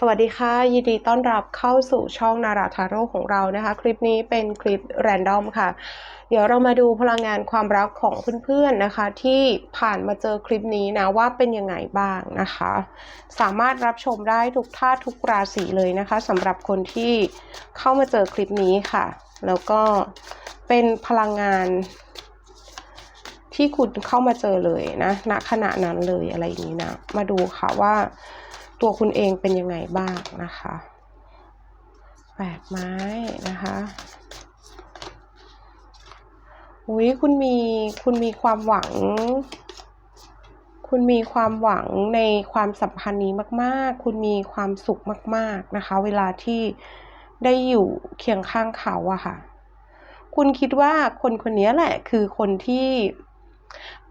สวัสดีค่ะ ยินดีต้อนรับเข้าสู่ช่องนาราทาโร่ของเรานะคะ คลิปนี้เป็นคลิปแรนดอมค่ะ เดี๋ยวเรามาดูพลังงานความรักของเพื่อนๆนะคะ ที่ผ่านมาเจอคลิปนี้นะว่าเป็นยังไงบ้างนะคะ สามารถรับชมได้ทุกท่าทุกราศีเลยนะคะสำหรับคนที่เข้ามาเจอคลิปนี้ค่ะ แล้วก็เป็นพลังงานที่คุณเข้ามาเจอเลยนะณขณะนั้นเลยอะไรอย่างนี้นะมาดูค่ะว่า ตัวคุณเองเป็นยังไงบ้างนะคะแปดไม้นะคะอุ้ยคุณมีคุณมีความหวัง คุณมีความหวังในความสัมพันธ์นี้มาก ๆ คุณมีความสุขมาก ๆ นะคะ เวลาที่ได้อยู่เคียงข้างเขาอะค่ะ คุณคิดว่าคนคนนี้แหละ คือคนที่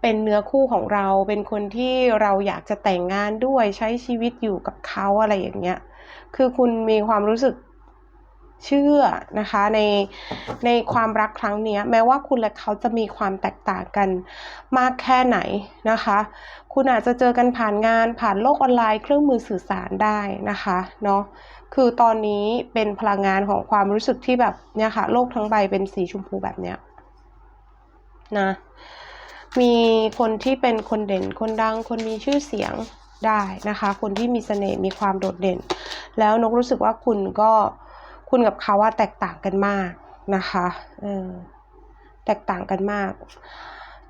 เป็นเนื้อคู่ของเรา เป็นคนที่เราอยากจะแต่งงานด้วยใช้ชีวิตอยู่กับเขาอะไรอย่างเงี้ย คือคุณมีความรู้สึกเชื่อนะคะในในความรักครั้งนี้แม้ว่าคุณและเขาจะมีความแตกต่างกันมากแค่ไหนนะคะ คุณอาจจะเจอกันผ่านงานผ่านโลกออนไลน์เครื่องมือสื่อสารได้นะคะเนาะคือตอนนี้เป็นพลังงานของความรู้สึกที่แบบเนี่ยค่ะโลกทั้งใบเป็นสีชมพูแบบเนี้ยนะ มีคนที่เป็นคนเด่น คนดัง คนมีชื่อเสียงได้นะคะ คนที่มีเสน่ห์มีความโดดเด่น แล้วนกรู้สึกว่าคุณก็คุณกับเขาว่าแตกต่างกันมากนะคะเออแตกต่างกันมาก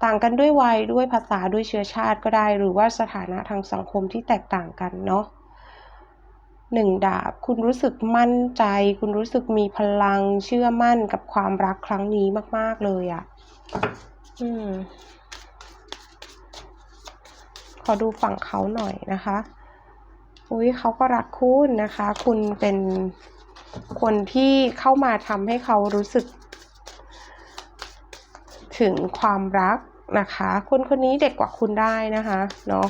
ต่างกันด้วยวัยด้วยภาษาด้วยเชื้อชาติก็ได้ หรือว่าสถานะทางสังคมที่แตกต่างกันเนาะหนึ่งดาบคุณรู้สึกมั่นใจ คุณรู้สึกมีพลังเชื่อมั่นกับความรักครั้งนี้มาก ๆ เลยอะ่ะ อืม อดูฝั่งเขาหน่อยนะคะ อุ้ยเขาก็รักคุณนะคะ คุณเป็นคนที่เข้ามาทำให้เขารู้สึก ถึงความรักนะคะ คนคนนี้เด็กกว่าคุณได้นะคะเนาะ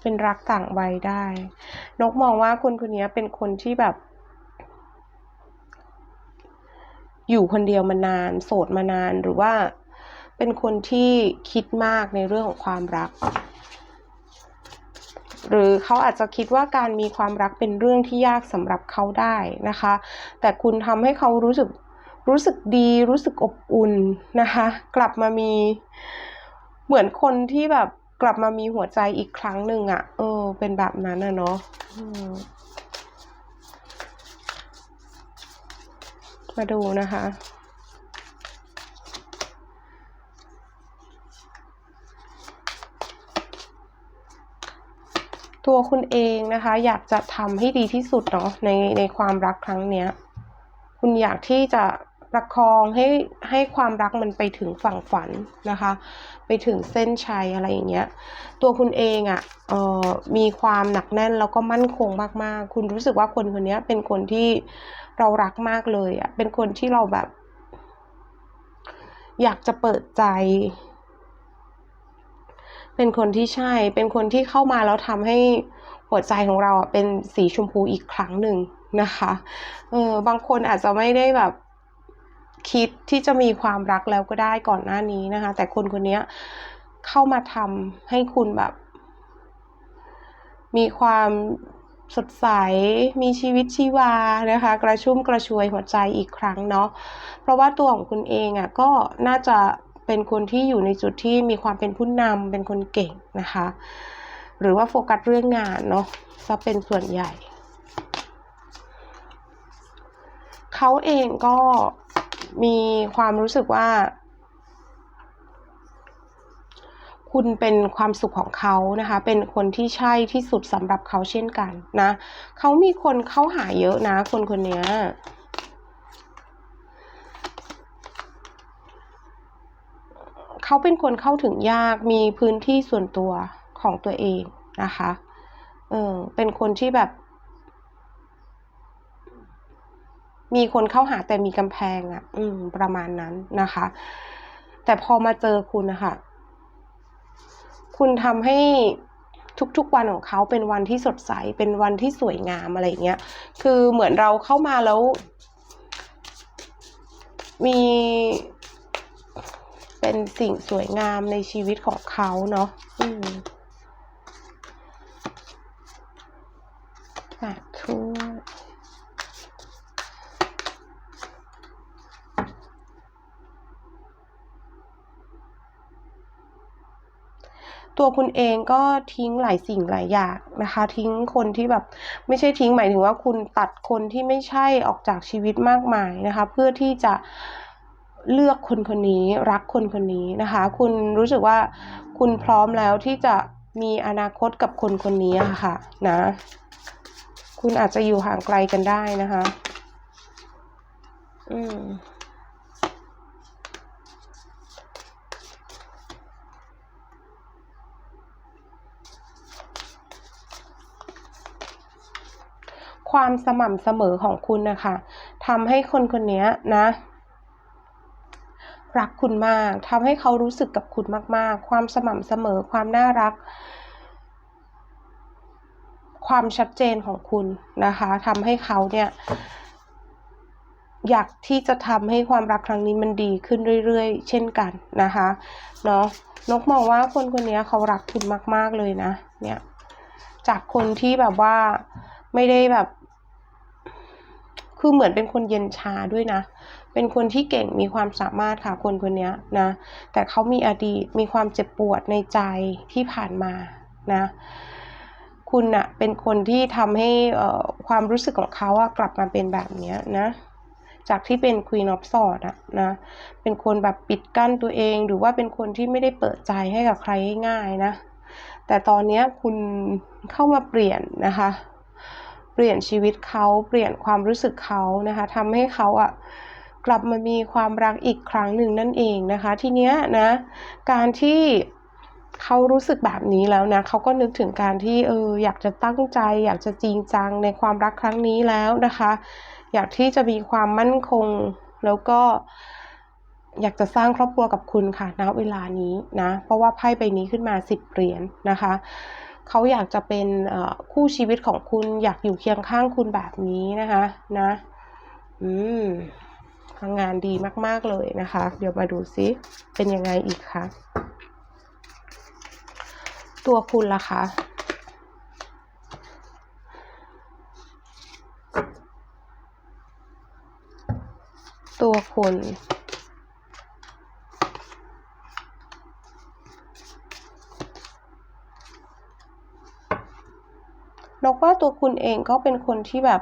เป็นรักต่างวัยได้ นกมองว่าคนคนนี้เป็นคนที่แบบ อยู่คนเดียวมานาน โสดมานานหรือว่า เป็นคนที่คิดมากในเรื่องของความรัก หรือเขาอาจจะคิดว่าการมีความรักเป็นเรื่องที่ยากสำหรับเขาได้นะคะ แต่คุณทำให้เขารู้สึกรู้สึกดีรู้สึกอบอุ่นนะคะ กลับมามีเหมือนคนที่แบบกลับมามีหัวใจอีกครั้งหนึ่งอะ่ะ เออ เป็นแบบนั้นอะเนาะมาดูนะคะ ตัวคุณเองนะคะ อยากจะทำให้ดีที่สุดเนาะในในความรักครั้งเนี้ย คุณอยากที่จะประคองให้ให้ความรักมันไปถึงฝั่งฝันนะคะ ไปถึงเส้นชัยอะไรอย่างเงี้ย ตัวคุณเองอะ่ะเอ่อมีความหนักแน่นแล้วก็มั่นคงมากๆ คุณรู้สึกว่าคนคนนี้เป็นคนที่เรารักมากเลยอะ่ะเป็นคนที่เราแบบ อยากจะเปิดใจ เป็นคนที่ใช่ เป็นคนที่เข้ามาแล้วทำให้หัวใจของเราอะเป็นสีชมพูอีกครั้งหนึ่งนะคะเออบางคนอาจจะไม่ได้แบบคิดที่จะมีความรักแล้วก็ได้ก่อนหน้านี้นะคะ แต่คนคนนี้เข้ามาทำให้คุณแบบ มีความสดใส มีชีวิตชีวานะคะ กระชุ่มกระชวยหัวใจอีกครั้งเนาะ เพราะว่าตัวของคุณเองอะ่ะก็น่าจะ เป็นคนที่อยู่ในจุดที่มีความเป็นผู้นำเป็นคนเก่งนะคะ หรือว่าโฟกัสเรื่องงานเนาะจะเป็นส่วนใหญ่ เขาเองก็มีความรู้สึกว่า คุณเป็นความสุขของเขานะคะ เป็นคนที่ใช่ที่สุดสำหรับเขาเช่นกันนะ เขามีคนเข้าหาเยอะนะ คนคนนี้ เขาเป็นคนเข้าถึงยากมีพื้นที่ส่วนตัวของตัวเองนะคะเออเป็นคนที่แบบ มีคนเข้าหาแต่มีกำแพงอะ่ะ อืม ประมาณนั้นนะคะ แต่พอมาเจอคุณนะคะ คุณทำให้ทุกๆวันของเขาเป็นวันที่สดใส เป็นวันที่สวยงามอะไรเงี้ย คือเหมือนเราเข้ามาแล้ว มี เป็นสิ่งสวยงามในชีวิตของเขาเนาะอืมแปดถ้วยตัวคุณเองก็ทิ้งหลายสิ่งหลายอย่างนะคะ ทิ้งคนที่แบบไม่ใช่ทิ้งหมายถึงว่าคุณตัดคนที่ไม่ใช่ออกจากชีวิตมากมายนะคะ เพื่อที่จะ เลือกคนคนนี้รักคนคนนี้นะคะ คุณรู้สึกว่าคุณพร้อมแล้วที่จะมีอนาคตกับคนคนนี้ค่ะนะ คุณอาจจะอยู่ห่างไกลกันได้นะคะ อืมความสม่ำเสมอของคุณนะคะทำให้คนคนนี้นะ รักคุณมากทำให้เขารู้สึกกับคุณมาก ๆ ความสม่ำเสมอ ความน่ารัก ความชัดเจนของคุณนะคะทำให้เขาเนี่ย อยากที่จะทำให้ความรักครั้งนี้มันดีขึ้นเรื่อย ๆ เช่นกันนะคะเนาะนกมองว่าคนคนนี้เขารักคุณมาก ๆ เลยนะ เนี่ย จากคนที่แบบว่าไม่ได้แบบ คือเหมือนเป็นคนเย็นชาด้วยนะ เป็นคนที่เก่งมีความสามารถค่ะคนคนนี้นะ แต่เขามีอดีตมีความเจ็บปวดในใจที่ผ่านมานะคุณอะเป็นคนที่ทำให้ความรู้สึกของเขาอะกลับมาเป็นแบบนี้นะจากที่เป็น Queen of Swords อะนะเป็นคนแบบปิดกั้นตัวเอง หรือว่าเป็นคนที่ไม่ได้เปิดใจให้กับใครง่ายๆนะแต่ตอนนี้คุณเข้ามาเปลี่ยนนะคะ เปลี่ยนชีวิตเขาเปลี่ยนความรู้สึกเขานะคะทำให้เขาอะ กลับมามีความรักอีกครั้งหนึ่งนั่นเองนะคะ ทีเนี้ยนะ การที่เขารู้สึกแบบนี้แล้วนะเขาก็นึกถึงการที่เอออยากจะตั้งใจ อยากจะจริงจังในความรักครั้งนี้แล้วนะคะ อยากที่จะมีความมั่นคงแล้วก็อยากจะสร้างครอบครัวกับคุณค่ะณเวลานี้นะเพราะว่าไพ่ใบนี้ขึ้นมาสิบเหรียญนะคะเขาอยากจะเป็นคู่ชีวิตของคุณอยากอยู่เคียงข้างคุณแบบนี้นะคะนะ อืม ทำงานดีมาก ๆ เลยนะคะ เดี๋ยวมาดูซิเป็นยังไงอีกคะ ตัวคุณล่ะคะตัวคุณนกว่าตัวคุณเองก็เป็นคนที่แบบ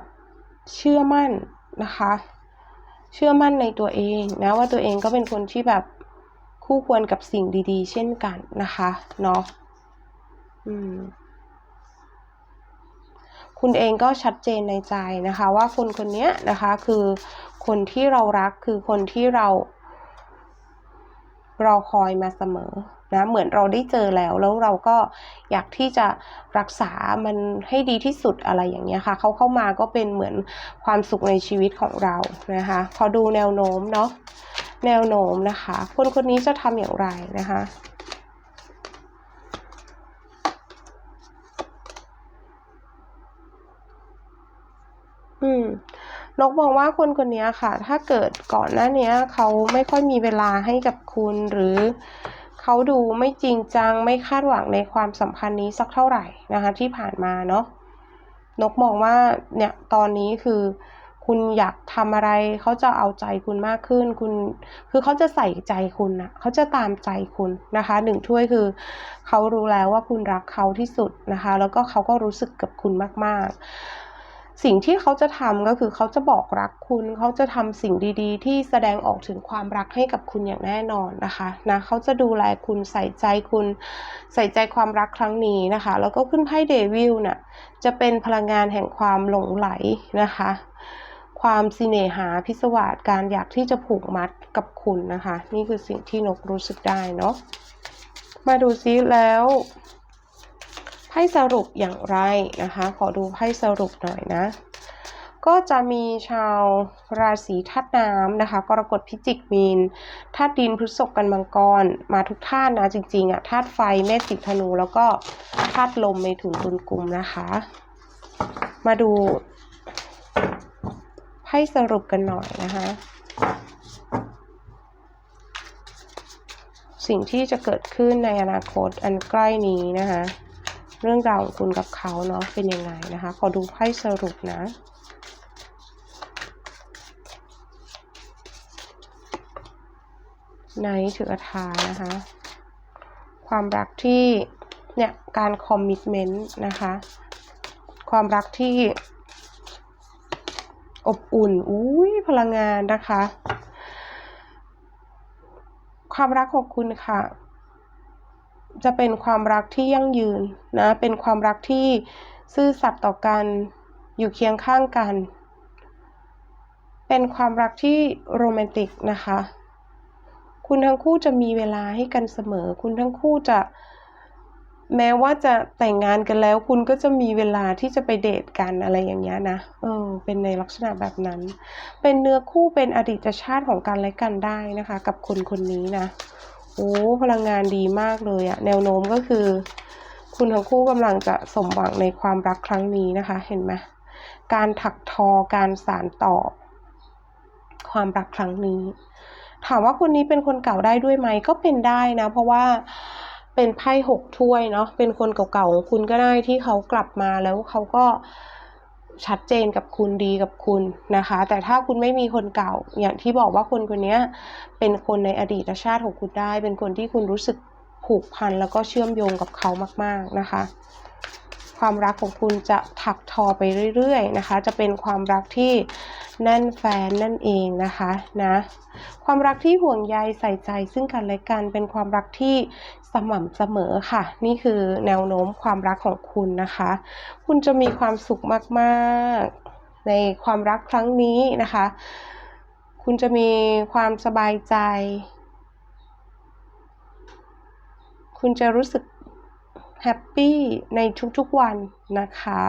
เชื่อมั่นนะคะ ชื่อมั่นในตัวเองนะว่าตัวเองก็เป็นคนที่แบบคู่ควรกับสิ่งดี ๆ เช่นกันนะคะเนาะอืมคุณเองก็ชัดเจนในใจนะคะว่าคนคนนี้นะคะคือคนที่เรารักคือคนที่เรารอคอยมาเสมอ นะเหมือนเราได้เจอแล้วแล้วเราก็อยากที่จะรักษามันให้ดีที่สุดอะไรอย่างเงี้ยค่ะเขาเข้ามาก็เป็นเหมือนความสุขในชีวิตของเรานะคะพอดูแนวโน้มเนาะแนวโน้มนะคะ คนคนนี้จะทำอย่างไรนะคะอืมนกมองว่าคนคนนี้ค่ะ ถ้าเกิดก่อนหน้านี้เขาไม่ค่อยมีเวลาให้กับคุณหรือ เขาดูไม่จริงจังไม่คาดหวังในความสัมพันธ์นี้สักเท่าไหร่นะคะที่ผ่านมาเนาะนกมองว่าเนี่ยตอนนี้คือคุณอยากทำอะไรเขาจะเอาใจคุณมากขึ้น คุณคือเขาจะใส่ใจคุณนะเขาจะตามใจคุณนะคะหนึ่งถ้วยคือเขารู้แล้วว่าคุณรักเขาที่สุดนะคะ แล้วก็เขาก็รู้สึกกับคุณมากๆ สิ่งที่เขาจะทำก็คือเขาจะบอกรักคุณ เขาจะทำสิ่งดีๆ ที่แสดงออกถึงความรักให้กับคุณอย่างแน่นอนนะคะนะเขาจะดูแลคุณใส่ใจคุณใส่ใจความรักครั้งนี้นะคะ แล้วก็ขึ้นไพ่เดวิลน่ะจะเป็นพลังงานแห่งความหลงไหลนะคะ ความสิเนหาพิศวาสการอยากที่จะผูกมัดกับคุณนะคะ นี่คือสิ่งที่นกรู้สึกได้เนาะมาดูซิแล้ว ไพ่สรุปอย่างไรนะคะ ขอดูไพ่สรุปหน่อยนะ ก็จะมีชาวราศีธาตุน้ำนะคะ กรกฎพิจิกมีนธาตุดินพฤษภกันมังกร มาทุกธาตุนะจริงๆอะธาตุไฟเมษสิธนู แล้วก็ธาตุลมในถุนตุนกุมนะคะ มาดูไพ่สรุปกันหน่อยนะคะสิ่งที่จะเกิดขึ้นในอนาคตอันใกล้นี้นะคะ เรื่องราวของคุณกับเขาเนาะเป็นยังไงนะคะ ขอดูไพ่สรุปนะไนถืออาทานะคะ ความรักที่เนี่ยการคอมมิชเมนต์นะคะ ความรักที่อบอุ่น อุ้ยพลังงานนะคะ ความรักของคุณค่ะ จะเป็นความรักที่ยั่งยืนนะ เป็นความรักที่ซื่อสัตย์ต่อกัน อยู่เคียงข้างกัน เป็นความรักที่โรแมนติกนะคะ คุณทั้งคู่จะมีเวลาให้กันเสมอ คุณทั้งคู่จะแม้ว่าจะแต่งงานกันแล้ว คุณก็จะมีเวลาที่จะไปเดทกันอะไรอย่างเงี้ยนะ เออ เป็นในลักษณะแบบนั้น เป็นเนื้อคู่เป็นอดีตชาติของกันและกันได้นะคะ กับคนคนนี้นะ โอ้พลังงานดีมากเลยอะแนวโน้มก็คือ คุณทั้งคู่กำลังจะสมหวังในความรักครั้งนี้นะคะ เห็นไหมการถักทอการสานต่อ ความรักครั้งนี้ ถามว่าคนนี้เป็นคนเก่าได้ด้วยไหมก็เป็นได้นะ เพราะว่าเป็นไพ่หกถ้วยเนาะเป็นคนเก่าๆของคุณก็ได้ที่เขากลับมาแล้วเขาก็ ชัดเจนกับคุณดีกับคุณนะคะ แต่ถ้าคุณไม่มีคนเก่า อย่างที่บอกว่าคนคนนี้เป็นคนในอดีตชาติของคุณได้ เป็นคนที่คุณรู้สึกผูกพันแล้วก็เชื่อมโยงกับเขามาก ๆนะคะ ความรักของคุณจะถักทอไปเรื่อยๆนะคะ จะเป็นความรักที่แน่นแฟนนั่นเองนะคะนะ ความรักที่ห่วงใยใส่ใจซึ่งกันและกันเป็นความรักที่ สม่ำเสมอค่ะ นี่คือแนวโน้มความรักของคุณนะคะ คุณจะมีความสุขมากๆ ในความรักครั้งนี้นะคะ คุณจะมีความสบายใจ คุณจะรู้สึกแฮปปี้ในทุกๆวันนะคะ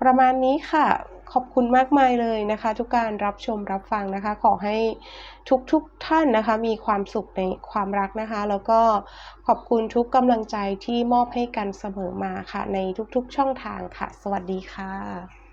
ประมาณนี้ค่ะ ขอบคุณมากมายเลยนะคะ ทุกการรับชมรับฟังนะคะ ขอให้ทุกๆทท่านนะคะ มีความสุขในความรักนะคะ แล้วก็ขอบคุณทุกกำลังใจที่มอบให้กันเสมอมาค่ะ ในทุกๆช่องทางค่ะ สวัสดีค่ะ